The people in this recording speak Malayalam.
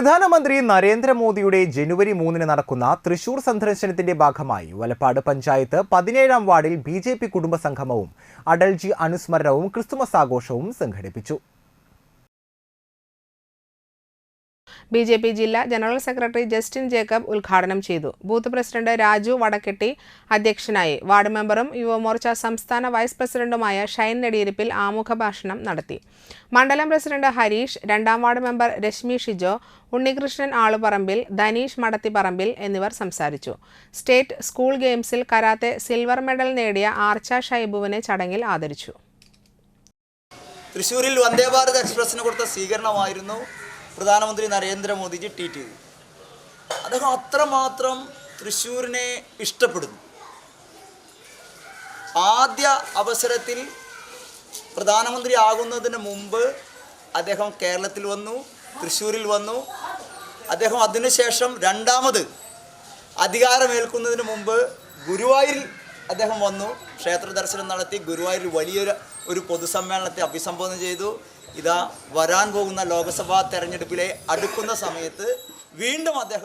പ്രധാനമന്ത്രി നരേന്ദ്രമോദിയുടെ ജനുവരി മൂന്നിന് നടക്കുന്ന തൃശൂർ സന്ദർശനത്തിന്റെ ഭാഗമായി വലപ്പാട് പഞ്ചായത്ത് പതിനേഴാം വാർഡിൽ ബി ജെ പി കുടുംബ സംഗമവും അടൽജി അനുസ്മരണവും ക്രിസ്തുമസ് ആഘോഷവും സംഘടിപ്പിച്ചു. ബി ജെ പി ജില്ലാ ജനറൽ സെക്രട്ടറി ജസ്റ്റിൻ ജേക്കബ് ഉദ്ഘാടനം ചെയ്തു. ബൂത്ത് പ്രസിഡന്റ് രാജു വടക്കെട്ടി അധ്യക്ഷനായി. വാർഡ് മെമ്പറും യുവമോർച്ച സംസ്ഥാന വൈസ് പ്രസിഡന്റുമായ ഷൈൻ നെടിയിരിപ്പിൽ ആമുഖ ഭാഷണം നടത്തി. മണ്ഡലം പ്രസിഡന്റ് ഹരീഷ് രണ്ടാം വാർഡ് മെമ്പർ രശ്മി ഷിജോ ഉണ്ണികൃഷ്ണൻ ആളുപറമ്പിൽ ധനീഷ് മടത്തിപ്പറമ്പിൽ എന്നിവർ സംസാരിച്ചു. സ്റ്റേറ്റ് സ്കൂൾ ഗെയിംസിൽ കരാത്തെ സിൽവർ മെഡൽ നേടിയ ആർച്ച ഷൈബുവിനെ ചടങ്ങിൽ ആദരിച്ചു. തൃശ്ശൂരിൽ വന്ദേ ഭാരത് എക്സ്പ്രസ്സിന് കൊടുത്ത സ്വീകരണമായിരുന്നു പ്രധാനമന്ത്രി നരേന്ദ്രമോദിജി ട്വീറ്റ് ചെയ്തു. അദ്ദേഹം അത്രമാത്രം തൃശ്ശൂരിനെ ഇഷ്ടപ്പെടുന്നു. ആദ്യ അവസരത്തിൽ പ്രധാനമന്ത്രി ആകുന്നതിന് മുമ്പ് അദ്ദേഹം കേരളത്തിൽ വന്നു തൃശ്ശൂരിൽ വന്നു. അദ്ദേഹം അതിനുശേഷം രണ്ടാമത് അധികാരമേൽക്കുന്നതിന് മുമ്പ് ഗുരുവായൂരിൽ അദ്ദേഹം വന്നു ക്ഷേത്ര ദർശനം നടത്തി ഗുരുവായൂർ വലിയൊരു ഒരു പൊതുസമ്മേളനത്തെ അഭിസംബോധന ചെയ്തു. ഇതാ വരാൻ പോകുന്ന ലോക്സഭാ തെരഞ്ഞെടുപ്പിലെ അടുക്കുന്ന സമയത്ത് വീണ്ടും അദ്ദേഹം